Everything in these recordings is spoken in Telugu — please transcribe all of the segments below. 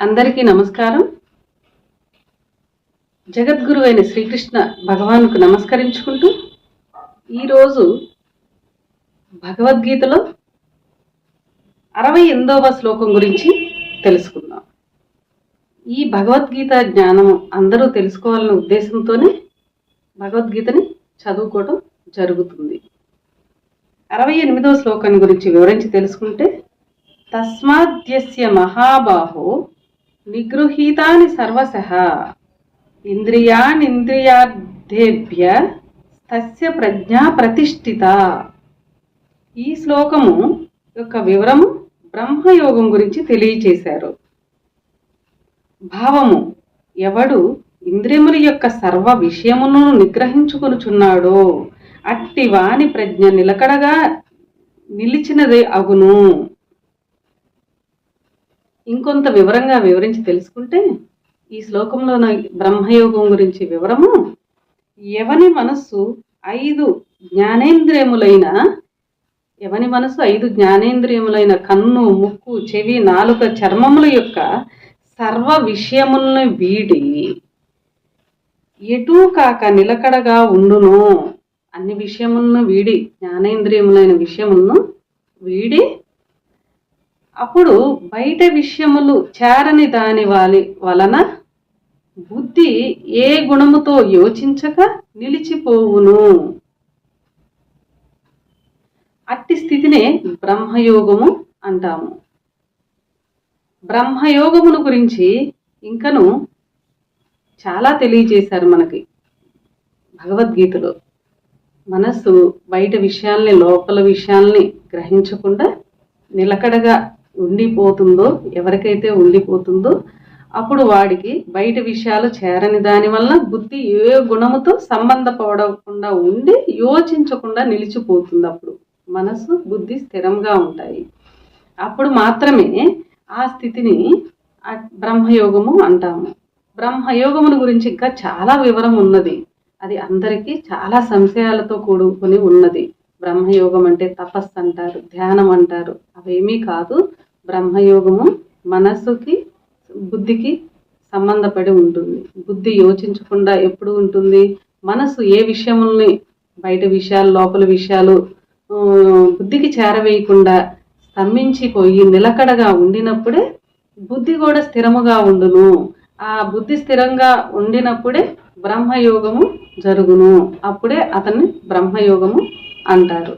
అందరికీ నమస్కారం. జగద్గురు అయిన శ్రీకృష్ణ భగవాన్కు నమస్కరించుకుంటూ ఈరోజు భగవద్గీతలో అరవై ఎనిమిదవ శ్లోకం గురించి తెలుసుకుందాం. ఈ భగవద్గీత జ్ఞానం అందరూ తెలుసుకోవాలనే ఉద్దేశంతోనే భగవద్గీతని చదువుకోవడం జరుగుతుంది. అరవై ఎనిమిదవ శ్లోకాన్ని గురించి వివరించి తెలుసుకుంటే తస్మాద్యస్య మహాబాహో నిగృహీతాని సర్వస ఇంద్రియానింద్రియార్థేభ్య తస్య ప్రజ్ఞా ప్రతిష్ఠిత. ఈ శ్లోకము యొక్క వివరము బ్రహ్మయోగం గురించి తెలియచేశారు. భావము ఎవడు ఇంద్రియముల యొక్క సర్వ విషయమును నిగ్రహించుకొనుచున్నాడో అట్టి వాని ప్రజ్ఞ నిలకడగా నిలిచినదే అగును. ఇంకొంత వివరంగా వివరించి తెలుసుకుంటే ఈ శ్లోకంలో బ్రహ్మయోగం గురించి వివరము. ఎవని మనస్సు ఐదు జ్ఞానేంద్రియములైన ఎవని మనసు ఐదు జ్ఞానేంద్రియములైన కన్ను ముక్కు చెవి నాలుక చర్మముల యొక్క సర్వ విషయములను వీడి ఎటూ కాక నిలకడగా ఉండును. అన్ని విషయములను వీడి జ్ఞానేంద్రియములైన విషయములను వీడి అప్పుడు బయట విషయములు చేరని దాని వాలి వలన బుద్ధి ఏ గుణముతో యోచించక నిలిచిపోవును. అట్టి స్థితినే బ్రహ్మయోగము అంటాము. బ్రహ్మయోగమును గురించి ఇంకను చాలా తెలియజేశారు మనకి భగవద్గీతలో. మనస్సు బయట విషయాల్ని లోపల విషయాల్ని గ్రహించకుండా నిలకడగా ఉండిపోతుందో ఎవరికైతే ఉండిపోతుందో అప్పుడు వాడికి బయట విషయాలు చేరని దాని వలన బుద్ధి ఏ గుణముతో సంబంధపడకుండా ఉండి యోచించకుండా నిలిచిపోతుంది అప్పుడు మనసు బుద్ధి స్థిరంగా ఉంటాయి. అప్పుడు మాత్రమే ఆ స్థితిని బ్రహ్మయోగము అంటాము. బ్రహ్మయోగమును గురించి ఇంకా చాలా వివరం ఉన్నది. అది అందరికీ చాలా సంశయాలతో కూడుకొని ఉన్నది. బ్రహ్మయోగం అంటే తపస్సు అంటారు ధ్యానం అంటారు. అవేమీ కాదు. బ్రహ్మయోగము మనస్సుకి బుద్ధికి సంబంధపడి ఉంటుంది. బుద్ధి యోచించకుండా ఎప్పుడు ఉంటుంది? మనసు ఏ విషయముల్ని బయట విషయాలు లోపల విషయాలు బుద్ధికి చేరవేయకుండా స్తంభించిపోయి నిలకడగా ఉండినప్పుడే బుద్ధి కూడా స్థిరముగా ఉండును. ఆ బుద్ధి స్థిరంగా ఉండినప్పుడే బ్రహ్మయోగము జరుగును. అప్పుడే అతన్ని బ్రహ్మయోగము అంటారు.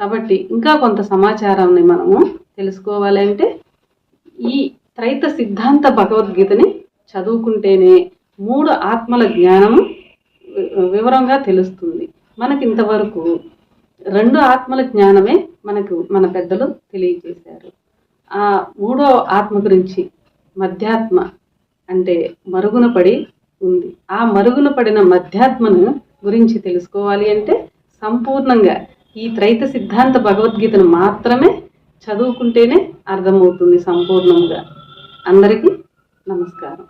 కాబట్టి ఇంకా కొంత సమాచారాన్ని మనము తెలుసుకోవాలి అంటే ఈ త్రైత సిద్ధాంత భగవద్గీతని చదువుకుంటేనే మూడు ఆత్మల జ్ఞానము వివరంగా తెలుస్తుంది. మనకి ఇంతవరకు రెండు ఆత్మల జ్ఞానమే మనకు మన పెద్దలు తెలియజేశారు. ఆ మూడో ఆత్మ గురించి మధ్యాత్మ అంటే మరుగున పడి ఉంది. ఆ మరుగున పడిన మధ్యాత్మను గురించి తెలుసుకోవాలి అంటే సంపూర్ణంగా ఈ త్రైత సిద్ధాంత భగవద్గీతను మాత్రమే చదువుకుంటేనే అర్థమవుతుంది సంపూర్ణంగా. అందరికీ నమస్కారం.